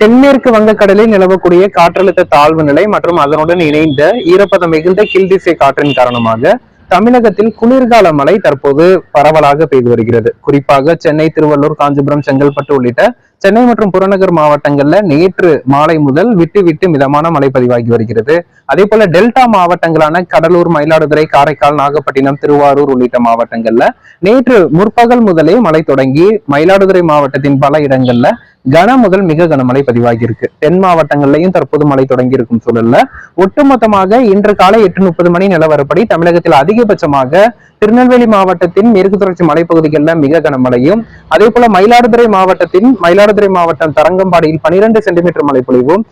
தென்மேற்கு வங்கக்கடலில் நிலவக்கூடிய காற்றழுத்த தாழ்வு நிலை மற்றும் அதனுடன் இணைந்த ஈரப்பதம் மிகுந்த கீழ்திசை காற்றின் காரணமாக தமிழகத்தில் குளிர்கால மழை தற்போது பரவலாக பெய்து வருகிறது. குறிப்பாக சென்னை திருவள்ளூர் காஞ்சிபுரம் செங்கல்பட்டு உள்ளிட்ட சென்னை மற்றும் புறநகர் மாவட்டங்கள்ல நேற்று மாலை முதல் விட்டு விட்டு மிதமான மழை பதிவாகி வருகிறது. அதே போல டெல்டா மாவட்டங்களான கடலூர் மயிலாடுதுறை காரைக்கால் நாகப்பட்டினம் திருவாரூர் உள்ளிட்ட மாவட்டங்கள்ல நேற்று முற்பகல் முதலே மழை தொடங்கி மயிலாடுதுறை மாவட்டத்தின் பல இடங்கள்ல கன முதல் மிக கனமழை பதிவாகி இருக்கு தென் மாவட்டங்கள்லயும் தற்போது மழை தொடங்கி இருக்கும் சூழல்ல. ஒட்டுமொத்தமாக இன்று காலை எட்டு முப்பது மணி நிலவரப்படி தமிழகத்தில் அதிகபட்சமாக திருநெல்வேலி மாவட்டத்தின் மேற்கு தொடர்ச்சி மலைப்பகுதிகளில் மிக கனமழையும் அதே போல மயிலாடுதுறை மாவட்டத்தின் மயிலாடுதுறை மாவட்டம் தரங்கம்பாடியில் பனிரெண்டு சென்டிமீட்டர் மழைப்பொழிவும்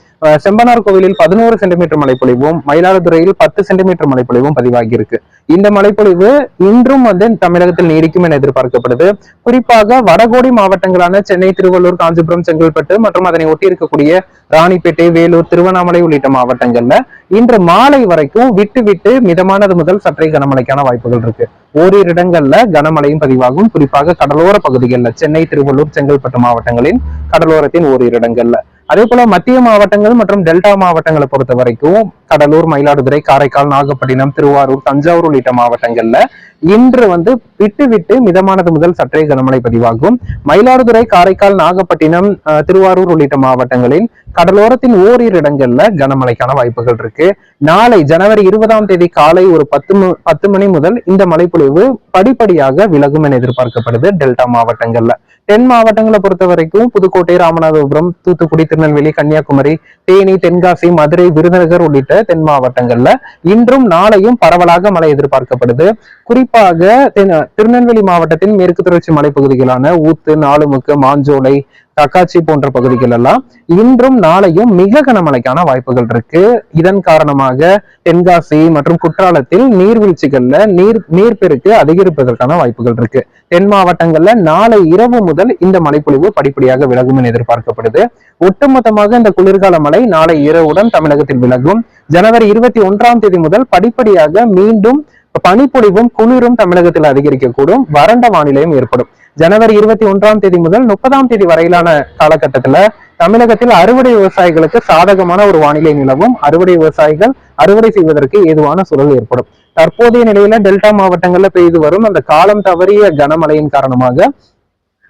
செம்பனார் கோவிலில் பதினோரு சென்டிமீட்டர் மழைப்பொழிவும் மயிலாடுதுறையில் பத்து சென்டிமீட்டர் மழைப்பொழிவும் பதிவாகி இருக்கு இந்த மழைப்பொழிவு இன்றும் வந்து தமிழகத்தில் நீடிக்கும் என எதிர்பார்க்கப்படுது. குறிப்பாக வடகோடி மாவட்டங்களான சென்னை திருவள்ளூர் காஞ்சிபுரம் செங்கல்பட்டு மற்றும் அதனை ஒட்டி இருக்கக்கூடிய ராணிப்பேட்டை வேலூர் திருவண்ணாமலை உள்ளிட்ட மாவட்டங்கள்ல இன்று மாலை வரைக்கும் விட்டு விட்டு மிதமானது முதல் சற்றே கனமழைக்கான வாய்ப்புகள் இருக்கு. ஓரிரு இடங்கள்ல கனமழையும் பதிவாகும். குறிப்பாக கடலோர பகுதிகளில் சென்னை திருவள்ளூர் செங்கல்பட்டு மாவட்டங்களின் கடலோரத்தின் ஓரிரு இடங்கள்ல அதே போல மத்திய மாவட்டங்கள் மற்றும் டெல்டா மாவட்டங்களை பொறுத்த வரைக்கும் கடலூர் மயிலாடுதுறை காரைக்கால் நாகப்பட்டினம் திருவாரூர் தஞ்சாவூர் உள்ளிட்ட மாவட்டங்கள்ல இன்று வந்து விட்டு விட்டு மிதமானது முதல் சற்றே கனமழை பதிவாகும். மயிலாடுதுறை காரைக்கால் நாகப்பட்டினம் அஹ், திருவாரூர் உள்ளிட்ட மாவட்டங்களில் கடலோரத்தின் ஓரிரு இடங்கள்ல கனமழைக்கான வாய்ப்புகள் இருக்கு. நாளை ஜனவரி இருபதாம் தேதி காலை ஒரு பத்து பத்து மணி முதல் இந்த மழைப்பொழிவு படிப்படியாக விலகும் என எதிர்பார்க்கப்படுது டெல்டா மாவட்டங்கள்ல. தென் மாவட்டங்களை பொறுத்த வரைக்கும் புதுக்கோட்டை ராமநாதபுரம் தூத்துக்குடி திருநெல்வேலி கன்னியாகுமரி தேனி தென்காசி மதுரை விருதுநகர் உள்ளிட்ட தென் மாவட்டங்கள்ல இன்றும் நாளையும் பரவலாக மழை எதிர்பார்க்கப்படுது. குறிப்பாக திருநெல்வேலி மாவட்டத்தின் மேற்கு தொடர்ச்சி மலைப்பகுதிகளான ஊத்து நாலுமுக்கு மாஞ்சோலை தக்காச்சி போன்ற பகுதிகள் எல்லாம் இன்றும் நாளையும் மிக கனமழைக்கான வாய்ப்புகள் இருக்கு. இதன் காரணமாக தென்காசி மற்றும் குற்றாலத்தில் நீர்வீழ்ச்சிகள்ல நீர் நீர்பெருக்கு அதிகரிப்பதற்கான வாய்ப்புகள் இருக்கு. தென் மாவட்டங்கள்ல நாளை இரவு முதல் இந்த மழைப்பொழிவு படிப்படியாக விலகும் என எதிர்பார்க்கப்படுது. ஒட்டுமொத்தமாக இந்த குளிர்கால மழை மழை நாளை இரவுடன் தமிழகத்தில் விலகும். ஜனவரி இருபத்தி ஒன்றாம் தேதி முதல் படிப்படியாக மீண்டும் பனிப்பொழிவும் குளிரும் தமிழகத்தில் அதிகரிக்கக்கூடும். வறண்ட வானிலையும் ஏற்படும். ஜனவரி இருபத்தி ஒன்றாம் தேதி முதல் முப்பதாம் தேதி வரையிலான காலகட்டத்துல தமிழகத்தில் அறுவடை விவசாயிகளுக்கு சாதகமான ஒரு வானிலை நிலவும். அறுவடை விவசாயிகள் அறுவடை செய்வதற்கு ஏதுவான சூழல் ஏற்படும். தற்போதைய நிலையில டெல்டா மாவட்டங்கள்ல பெய்து வரும் அந்த காலம் தவறிய கனமழையின் காரணமாக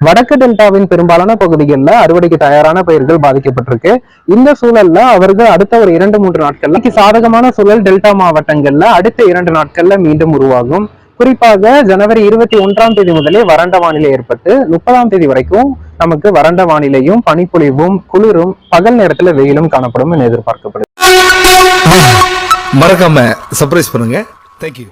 வடக்கு டெல்டாவின் பெரும்பாலான பகுதிகளில் அறுவடைக்கு தயாரான பயிர்கள் பாதிக்கப்பட்டிருக்கு. இந்த சூழல்ல அவர்கள் அடுத்த ஒரு இரண்டு மூன்று நாட்கள்ல சாதகமான சூழல் டெல்டா மாவட்டங்கள்ல அடுத்த இரண்டு நாட்கள்ல மீண்டும் உருவாகும். குறிப்பாக ஜனவரி இருபத்தி ஒன்றாம் தேதி முதலே வறண்ட வானிலை ஏற்பட்டு முப்பதாம் தேதி வரைக்கும் நமக்கு வறண்ட வானிலையும் பனிப்பொழிவும் குளிரும் பகல் நேரத்துல வெயிலும் காணப்படும் என எதிர்பார்க்கப்படுது. மறக்காம சர்ப்ரைஸ் பண்ணுங்க. தேங்க்யூ